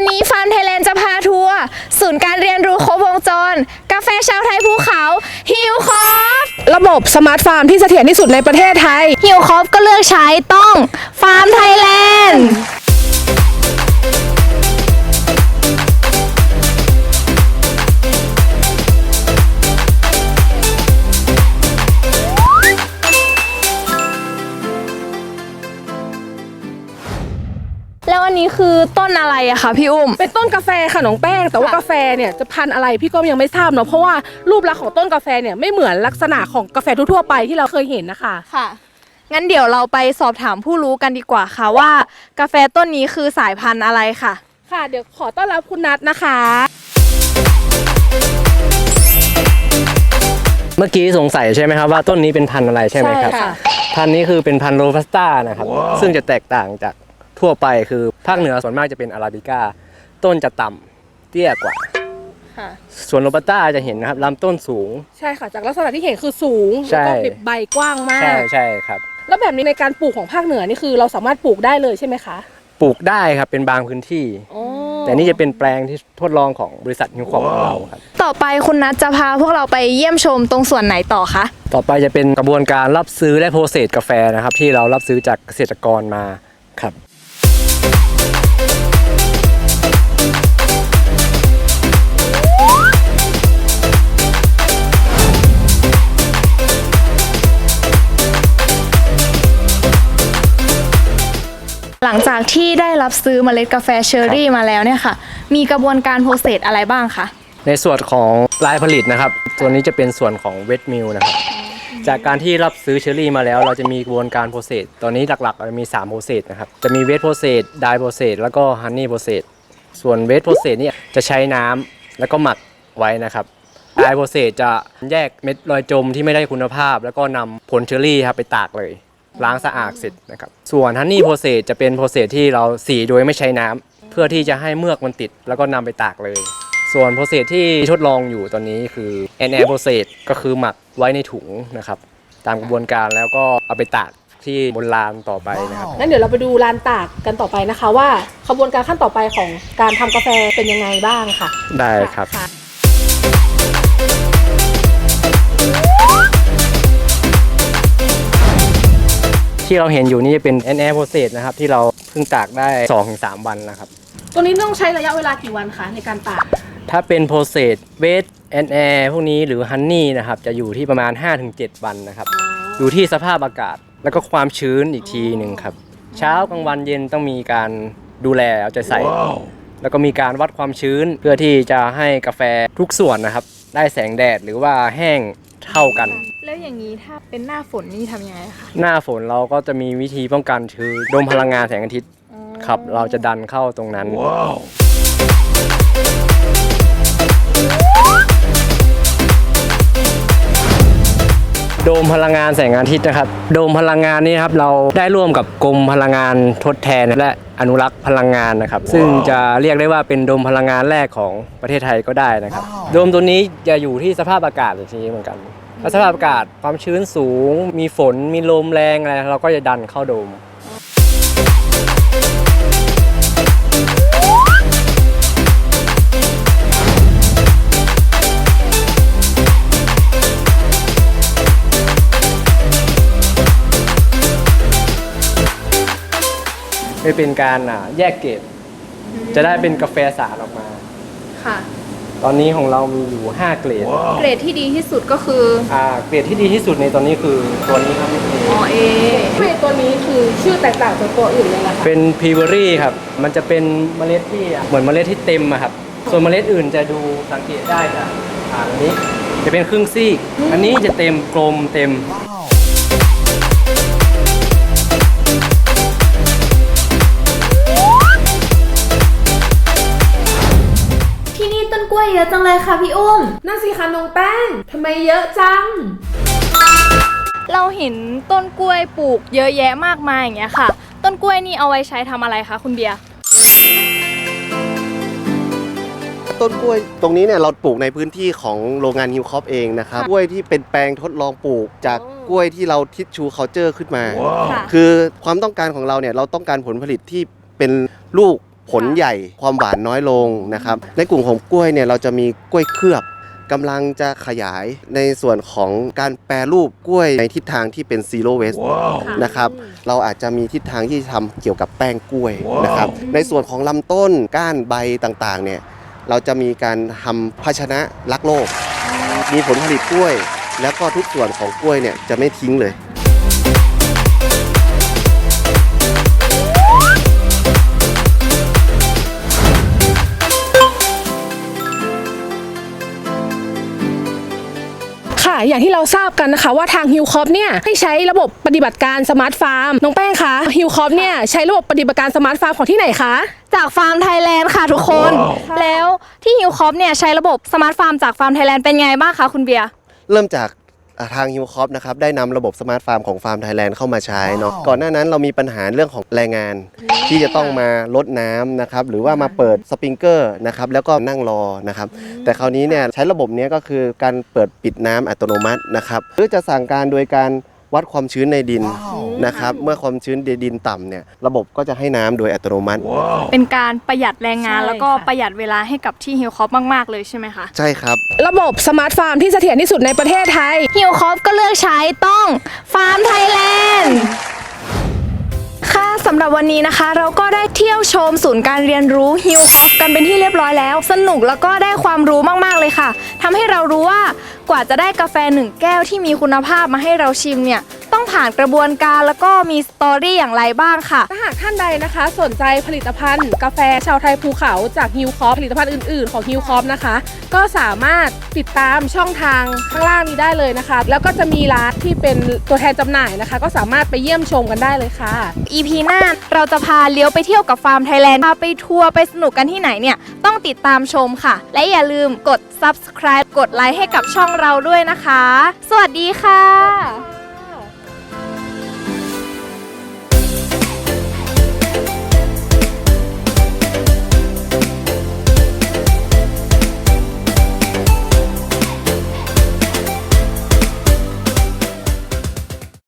วันนี้ฟาร์มไทยแลนด์จะพาทัวร์ศูนย์การเรียนรู้ครบวงจร กาแฟชาวไทยภูเขาฮิวคอฟระบบสมาร์ทฟาร์มที่เสถียรที่สุดในประเทศไทย ฮิวคอฟก็เลือกใช้ต้องฟาร์มไทยแลนด์ แล้วอันนี้คือต้นอะไรอะคะพี่อุ้ม เป็นต้นกาแฟค่ะน้องแป้ง แต่ว่าค่ะ กาแฟเนี่ยจะพันธุ์อะไรพี่ก็ยังไม่ทราบเนาะเพราะว่ารูปลักษณ์ของต้นกาแฟเนี่ยไม่เหมือนลักษณะของกาแฟทั่วๆไปที่เราเคยเห็นนะคะ ค่ะ งั้นเดี๋ยวเราไปสอบถามผู้รู้กันดีกว่าค่ะว่ากาแฟต้นนี้คือสายพันธุ์อะไรค่ะ ค่ะเดี๋ยวขอต้อนรับคุณนัทนะคะ เมื่อกี้สงสัยใช่ไหมครับว่าต้นนี้เป็นพันธุ์อะไรใช่ไหมครับ ใช่ค่ะ พันธุ์นี้คือเป็นพันธุ์โรบัสต้านะครับ ซึ่งจะแตกต่างจาก ทั่วไปคือภาคเหนือส่วนมากจะเป็นอาราบิก้า ต้นจะต่ำเตี้ยกว่า ค่ะ ส่วนโรบัสต้าจะเห็นนะครับลำต้นสูง ใช่ค่ะ จากลักษณะที่เห็นคือสูงใช่แล้วก็แบบใบกว้างมาใช่กใช่ครับ แล้วแบบนี้ในการปลูกของภาคเหนือนี่คือเราสามารถปลูกได้เลยใช่ไหมคะ ปลูกได้ครับเป็นบางพื้นที่อ๋อแต่นี่จะเป็นแปลงที่ทดลองของบริษัทนิวคอมของเราครับ ต่อไปคุณนัทจะพาพวกเราไปเยี่ยมชมตรงส่วนไหนต่อคะ ต่อไปจะเป็นกระบวนการรับซื้อและโปรเซสกาแฟนะครับที่เรารับซื้อจากเกษตรกรมาครับ ลังจากที่ได้รับซื้อเมล็ดกาแฟเชอร์รี่มาแล้วเนี่ยค่ะ มีกระบวนการโปรเซสอะไรบ้างคะ ในส่วนของลายผลิตนะครับ ตัวนี้จะเป็นส่วนของเวทมิลนะครับ จากการที่รับซื้อเชอรี่มาแล้ว เราจะมีกระบวนการโปรเซส ตอนนี้หลักๆเรามี3โปรเซสนะครับ จะมีเวทโปรเซส ไดโปรเซส แล้วก็ฮันนี่โปรเซส ส่วนเวทโปรเซสเนี่ยจะใช้น้ำแล้วก็หมักไว้นะครับไดโปรเซสจะแยกเม็ดลอยจมที่ไม่ได้คุณภาพ แล้วก็นำผลเชอรี่ครับไปตากเลย ล้างสะอาดเสร็จนะครับ ส่วนฮันนี่โปรเซสจะเป็นโปรเซสที่เราสีโดยไม่ใช้น้ำเพื่อที่จะให้เมือกมันติด แล้วก็นำไปตากเลย ส่วนโปรเซสที่ทดลองอยู่ตอนนี้คือ n a โปรเซสก็คือหมักไว้ในถุงนะครับ ตามกระบวนการแล้วก็เอาไปตากที่บนลานต่อไปนะครับงั้นเดี๋ยวเราไปดูลานตากกันต่อไปนะคะว่าขบวนการขั้นต่อไปของการทำกาแฟเป็นยังไงบ้างค่ะ ได้ครับ ที่เราเห็นอยู่นี่จะเป็น n a โปรเซสนะครับที่เราเพิ่งตากได้ 2-3 วันนะครับ ตัวนี้ต้องใช้ระยะเวลากี่วันคะในการตาก ถ้าเป็นโปรเซสเวทแอนแอร์พวกนี้หรือฮันนี่นะครับจะอยู่ที่ประมาณ 5-7 วันนะครับ อยู่ที่สภาพอากาศแล้วก็ความชื้นอีกทีหนึ่งครับ เช้ากลางวันเย็นต้องมีการดูแลเอาใจใส่ แล้วก็มีการวัดความชื้นเพื่อที่จะให้กาแฟทุกส่วนนะครับ ได้แสงแดดหรือว่าแห้ง เท่ากัน แล้วอย่างนี้ถ้าเป็นหน้าฝนนี่ทำยังไงคะหน้าฝนเราก็จะมีวิธีป้องกันคือดมพลังงานแสงอาทิตย์ครับ เราจะดันเข้าตรงนั้น โดมพลังงานแสงอาทิตย์นะครับ โดมพลังงานนี้นะครับเราได้ร่วมกับกรมพลังงานทดแทนและอนุรักษ์พลังงานนะครับ ซึ่งจะเรียกได้ว่าเป็นโดมพลังงานแรกของประเทศไทยก็ได้นะครับ โดมตัวนี้จะอยู่ที่สภาพอากาศอีกทีเหมือนกันถ้าสภาพอากาศความชื้นสูง มีฝนมีลมแรงอะไรเราก็จะดันเข้าโดม ไม่เป็นการอะแยกเกรดจะได้เป็นกาแฟสารออกมา ค่ะ ตอนนี้ของเรามีอยู่ 5 เกรดเกรดที่ดีที่สุดก็คืออ่าเกรดที่ดีที่สุดในตอนนี้คือตัวนี้ครับอเอเมล็ดตัวนี้คือชื่อแตกต่างจากตัวอื่นเลยนะคะเป็นพรีเวอรี่ครับ มันจะเป็นเมล็ดที่อะเหมือนเมล็ดที่เต็มอะครับ ส่วนเมล็ดอื่นจะดูสังเกตได้จากอ่าอันนี้จะเป็นครึ่งซีก อันนี้จะเต็มกลมเต็ม เยอะจังเลยค่ะพี่อุ้ม นั่นสิคะน้องแป้งทำไมเยอะจัง เราเห็นต้นกล้วยปลูกเยอะแยะมากมายอย่างเงี้ยค่ะ ต้นกล้วยนี่เอาไว้ใช้ทำอะไรคะคุณเบียร์ ต้นกล้วยตรงนี้เนี่ยเราปลูกในพื้นที่ของโรงงานฮิวคอปเองนะครับ กล้วยที่เป็นแปลงทดลองปลูกจากกล้วยที่เราทิชชูเคาเจอร์ขึ้นมา ค่ะ คือความต้องการของเราเนี่ยเราต้องการผลผลิตที่เป็นลูก ผลใหญ่ความหวานน้อยลงนะครับ ในกลุ่มของกล้วยเนี่ยเราจะมีกล้วยเคลือบกำลังจะขยายในส่วนของการแปรรูปกล้วยในทิศทางที่เป็นซีโร่เวสนะครับเราอาจจะมีทิศทางที่ทำเกี่ยวกับแป้งกล้วยนะครับในส่วนของลำต้นก้านใบต่างๆเนี่ยเราจะมีการทำภาชนะรักโลก มีผลผลิตกล้วย แล้วก็ทุกส่วนของกล้วยเนี่ยจะไม่ทิ้งเลย อย่างที่เราทราบกันนะคะว่าทางฮิวคอปเนี่ยให้ใช้ระบบปฏิบัติการสมาร์ทฟาร์มน้องแป้งคะฮิวคอปเนี่ยใช้ระบบปฏิบัติการสมาร์ทฟาร์มของที่ไหนคะจากฟาร์มไทยแลนด์ค่ะทุกคน แล้วที่ฮิวคอปเนี่ยใช้ระบบสมาร์ทฟาร์มจากฟาร์มไทยแลนด์เป็นไงบ้างคะคุณเบียร์ เริ่มจากอ่า ทางฮิวคอปนะครับได้นำระบบสมาร์ทฟาร์มของฟาร์มไทยแลนด์เข้ามาใช้เนาะก่อนหน้านั้นเรามีปัญหาเรื่องของแรงงาน ที่จะต้องมาลดน้ำนะครับหรือว่ามาเปิดสปริงเกอร์นะครับแล้วก็นั่งรอนะครับแต่คราวนี้เนี่ยใช้ระบบเนี้ยก็คือการเปิดปิดน้ำอัตโนมัตินะครับหรือจะสั่งการโดยการ วัดความชื้นในดินนะครับ เมื่อความชื้นในดินต่ำเนี่ยระบบก็จะให้น้ำโดยอัตโนมัติ เป็นการประหยัดแรงงาน ใช่แล้วก็ค่ะ ประหยัดเวลาให้กับที่ฮิวคอปมาก ๆ เลยใช่ไหมคะ ใช่ครับ ระบบสมาร์ทฟาร์มที่เสถียรที่สุดในประเทศไทย ฮิวคอปก็เลือกใช้ต้องฟาร์มไทยแลนด์ค่ะ สำหรับวันนี้นะคะ เราก็ได้เที่ยวชมศูนย์การเรียนรู้ฮิวคอปกันเป็นที่เรียบร้อยแล้ว สนุกแล้วก็ได้ความรู้มากๆเลยค่ะทำให้เรารู้ว่ากว่าจะได้กาแฟหนึ่งแก้วที่มีคุณภาพมาให้เราชิมเนี่ย ต้องผ่านกระบวนการแล้วก็มีสตอรี่อย่างไรบ้างค่ะ ถ้าหากท่านใดนะคะ สนใจผลิตภัณฑ์ กาแฟชาวไทยภูเขาจากฮิวคอปผลิตภัณฑ์อื่นๆ ของฮิวคอปนะคะ ก็สามารถติดตามช่องทางข้างล่างนี้ได้เลยนะคะ แล้วก็จะมีร้านที่เป็นตัวแทนจำหน่ายนะคะ ก็สามารถไปเยี่ยมชมกันได้เลยค่ะ EP หน้าเราจะพาเลี้ยวไปเที่ยวกับฟาร์มไทยแลนด์พาไปทัวร์ไปสนุกกันที่ไหนเนี่ย ต้องติดตามชมค่ะ และอย่าลืมกด subscribe กดไลค์ให้กับช่องเราด้วยนะคะ สวัสดีค่ะ